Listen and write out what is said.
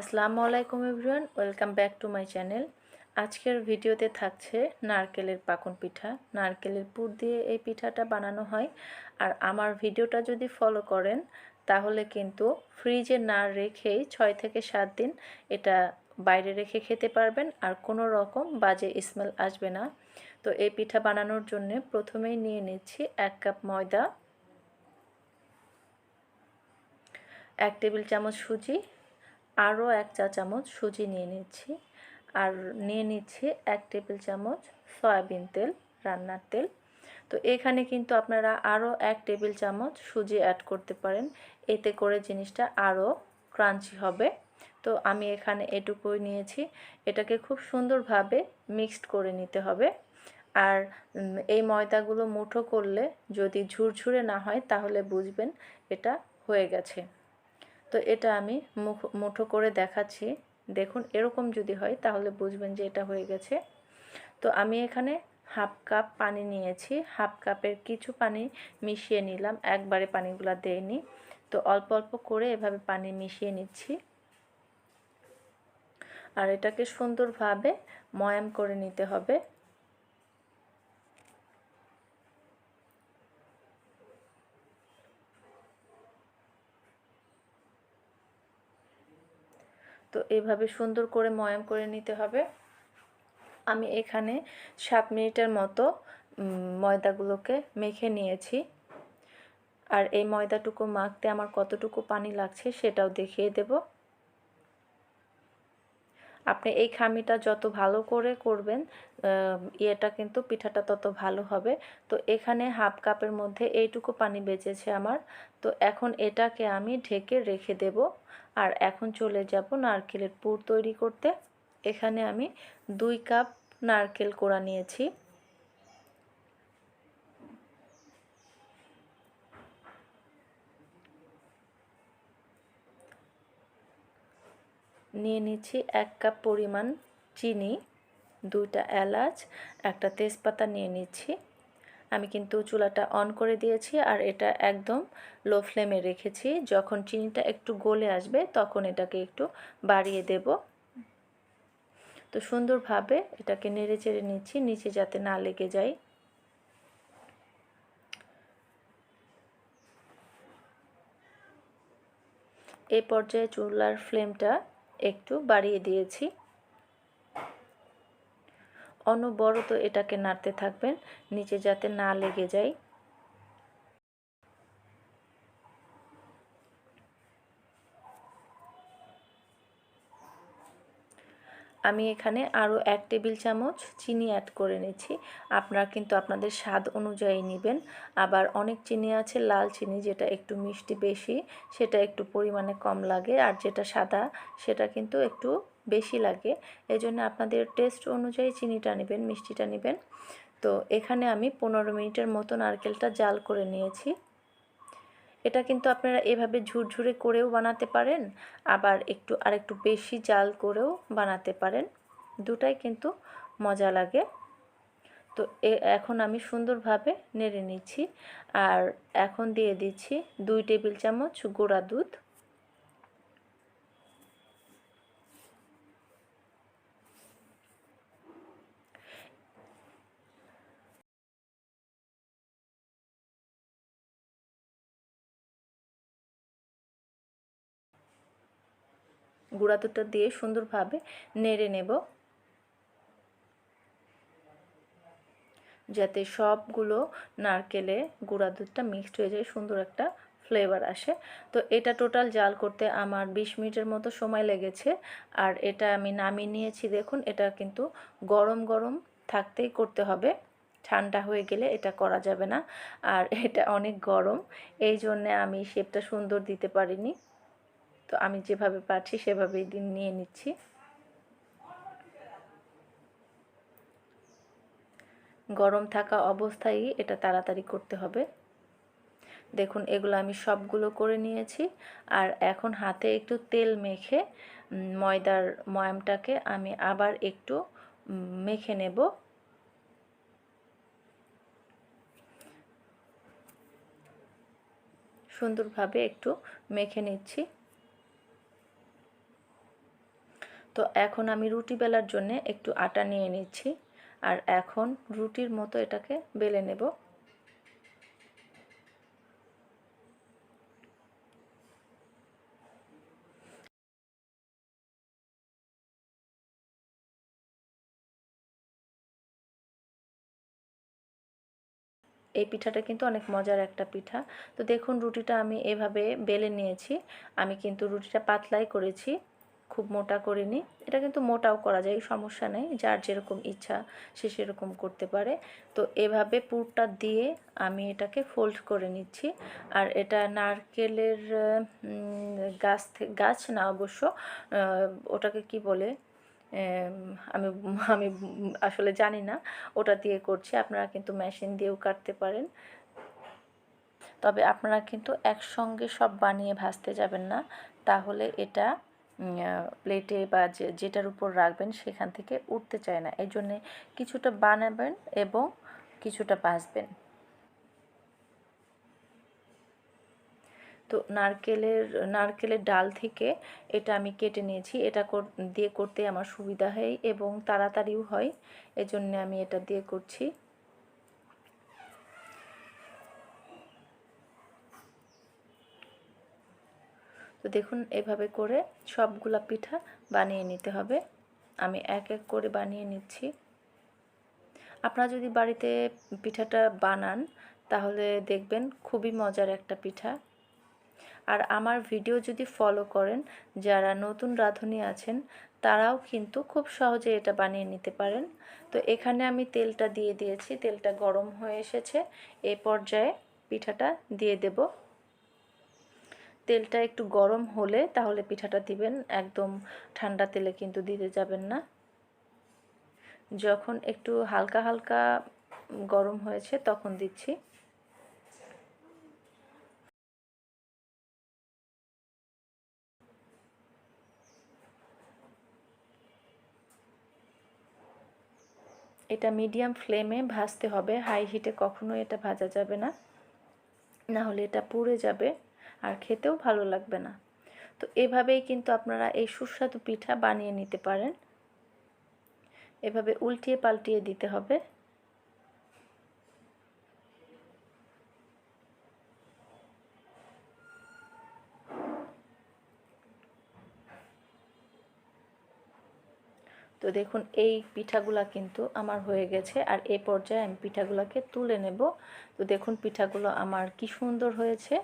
আসসালামু আলাইকুম everyone, welcome back to my channel. আজকের ভিডিওতে থাকছে নারকেলের পাকন পিঠা। নারকেলের পুর দিয়ে এই পিঠাটা বানানো হয়। আর আমার ভিডিওটা যদি ফলো করেন, তাহলে কিন্তু ফ্রিজে না রেখেই ছয় থেকে সাত দিন এটা বাইরে রেখে খেতে পারবেন। আর কোনো রকম বাজে স্মেল আসবে না। তো এই পিঠা বানানোর জন্য প্রথমেই নিয়ে নিচ্ছি এক কাপ ময়দা, এক টেবিল চামচ সুজি আরও এক চা চামচ সুজি নিয়ে নিচ্ছি। আর নিয়ে নিচ্ছি এক টেবিল চামচ সয়াবিন তেল, রান্নার তেল। তো এখানে কিন্তু আপনারা আরও এক টেবিল চামচ সুজি অ্যাড করতে পারেন। এতে করে জিনিসটা আরও ক্রাঞ্চি হবে। তো আমি এখানে এটুকুই নিয়েছি। এটাকে খুব সুন্দরভাবে মিক্সড করে নিতে হবে। আর এই ময়দাগুলো মুঠো করলে যদি ঝুরঝুরে না হয় তাহলে বুঝবেন এটা হয়ে গেছে। তো এটা আমি মুখ, মুঠো করে দেখাচ্ছি। দেখুন, এরকম যদি হয়, তাহলে বুঝবেন যে এটা হয়ে গেছে। তো আমি এখানে হাফ কাপ পানি নিয়েছি। হাফ কাপের কিছু পানি মিশিয়ে নিলাম। একবারে পানিগুলো দেয়নি তো অল্প অল্প করে এভাবে পানি মিশিয়ে নিচ্ছি। আর এটাকে সুন্দরভাবে ময়াম করে নিতে হবে। তো এভাবে সুন্দর করে ময়াম করে নিতে হবে। আমি এখানে সাত মিনিটের মতো ময়দাগুলোকে মেখে নিয়েছি। আর এই ময়দাটুকু মাখতে আমার কতটুকু পানি লাগছে সেটাও দেখিয়ে দেব। আপনি এই খামিটা যত ভালো করে করবেন ইয়েটা কিন্তু পিঠাটা তত ভালো হবে। তো এখানে হাফ কাপের মধ্যে এইটুকু পানি বেঁচেছে আমার। তো এখন এটাকে আমি ঢেকে রেখে দেব। আর এখন চলে যাব নারকেলের পুর তৈরি করতে। এখানে আমি দুই কাপ নারকেল কোড়া নিয়েছি। নিয়ে নিচ্ছি এক কাপ পরিমাণ চিনি, দুইটা এলাচ, একটা তেজপাতা নিয়ে নিচ্ছি। আমি কিন্তু চুলাটা অন করে দিয়েছি আর এটা একদম লো ফ্লেমে রেখেছি। যখন চিনিটা একটু গলে আসবে তখন এটাকে একটু বাড়িয়ে দেব। তো সুন্দরভাবে এটাকে নেড়ে চেড়ে নিচ্ছি, নিচে যাতে না লেগে যায়। এই পর্যায়ে চুলার ফ্লেমটা একটু বাড়িয়ে দিয়েছি। অনবরত এটাকে নাড়তে থাকবেন নিচে যাতে না লেগে যায়। আমি এখানে আরও এক টেবিল চামচ চিনি অ্যাড করে নিচ্ছি। আপনারা কিন্তু আপনাদের স্বাদ অনুযায়ী নেবেন। আবার অনেক চিনি আছে, লাল চিনি যেটা একটু মিষ্টি বেশি, সেটা একটু পরিমাণে কম লাগে। আর যেটা সাদা, সেটা কিন্তু একটু বেশি লাগে। এই জন্য আপনাদের টেস্ট অনুযায়ী চিনিটা নেবেন, মিষ্টিটা নেবেন। তো এখানে আমি পনেরো মিনিটের মতো নারকেলটা জাল করে নিয়েছি। এটা কিন্তু আপনারা এভাবে ঝুরঝুরে করেও বানাতে পারেন, আবার একটু আর একটু বেশি জাল করেও বানাতে পারেন। দুটাই কিন্তু মজা লাগে। তো এখন আমি সুন্দরভাবে নেড়ে নিচ্ছি। আর এখন দিয়ে দিচ্ছি দুই টেবিল চামচ গোড়া দুধ। গুঁড়া দুধটা দিয়ে সুন্দরভাবে নেড়ে নেব। যাতে সবগুলো নারকেলে গুঁড়া দুধটা মিক্সড হয়ে যায়, সুন্দর একটা ফ্লেভার আসে। তো এটা টোটাল জাল করতে আমার ২০ মিনিটের মতো সময় লেগেছে। আর এটা আমি নামিয়ে নিয়েছি, দেখুন, এটা কিন্তু গরম গরম থাকতেই করতে হবে। ঠান্ডা হয়ে গেলে এটা করা যাবে না। আর এটা অনেক গরম, এই জন্যে আমি শেপটা সুন্দর দিতে পারিনি। তো আমি যেভাবে পারছি, সেভাবেই দিন নিয়ে নিচ্ছি। গরম থাকা অবস্থায় এটা তাড়াতাড়ি করতে হবে। দেখুন, এগুলো আমি সবগুলো করে নিয়েছি। আর এখন হাতে একটু তেল মেখে ময়দার ময়ামটাকে আমি আবার একটু মেখে নেব। সুন্দরভাবে একটু মেখে নিচ্ছি। তো এখন আমি রুটি বেলার জন্য একটু আটা নিয়ে নিচ্ছি। আর এখন রুটির মতো এটাকে বেলে নেব। এই পিঠাটা কিন্তু অনেক মজার একটা পিঠা। তো দেখুন রুটিটা আমি এভাবে বেলে নিয়েছি। আমি কিন্তু রুটিটা পাতলাই করেছি। খুব মোটা করিনি এটা কিন্তু মোটাও করা যায়, সমস্যা নেই, যার যেরকম ইচ্ছা সে সেরকম করতে পারে। তো এভাবে পুরটা দিয়ে আমি এটাকে ফোল্ড করে নিচ্ছি। আর এটা নারকেলের গাছ গাছ না অবশ্য ওটাকে কি বলে আমি আমি আসলে জানি না, ওটা দিয়ে করছি। আপনারা কিন্তু মেশিন দিয়েও কাটতে পারেন। তবে আপনারা কিন্তু একসঙ্গে সব বানিয়ে ভাজতে যাবেন না। তাহলে এটা প্লেটে বা যেটার উপর রাখবেন সেখান থেকে উঠতে চায় না। এই জন্যে কিছুটা বানাবেন এবং কিছুটা ভাজবেন। তো নারকেলের নারকেলের ডাল থেকে এটা আমি কেটে নিয়েছি। এটা দিয়ে করতে আমার সুবিধা হয় এবং তাড়াতাড়িও হয়। এজন্য আমি এটা দিয়ে করছি। তো দেখুন, এভাবে করে সবগুলা পিঠা বানিয়ে নিতে হবে। আমি এক এক করে বানিয়ে নিচ্ছি। আপনারা যদি বাড়িতে পিঠাটা বানান, তাহলে দেখবেন খুবই মজার একটা পিঠা। আর আমার ভিডিও যদি ফলো করেন, যারা নতুন রাঁধুনি আছেন, তারাও কিন্তু খুব সহজে এটা বানিয়ে নিতে পারেন। তো এখানে আমি তেলটা দিয়ে দিয়েছি, তেলটা গরম হয়ে এসেছে। এ পর্যায়ে পিঠাটা দিয়ে দেব। তেলটা একটু গরম হলে তাহলে পিঠাটা দিবেন, একদম ঠান্ডা তেলে কিন্তু দিতে যাবেন না। যখন একটু হালকা হালকা গরম হয়েছে তখন দিচ্ছি। এটা মিডিয়াম ফ্লেমে ভাজতে হবে, হাই হিটে কখনো এটা ভাজা যাবে না। না হলে এটা পুড়ে যাবে। আর খেতেও ভালো লাগবে না। তো এভাবেই কিন্তু আপনারা এই সুস্বাদু পিঠা বানিয়ে নিতে পারেন। এভাবে উল্টিয়ে পাল্টিয়ে দিতে হবে। তো দেখুন, এই পিঠাগুলা কিন্তু আমার হয়ে গেছে আর এই পর্যায়ে আমি পিঠাগুলোকে তুলে নেব। তো দেখুন, পিঠাগুলো আমার কি সুন্দর হয়েছে।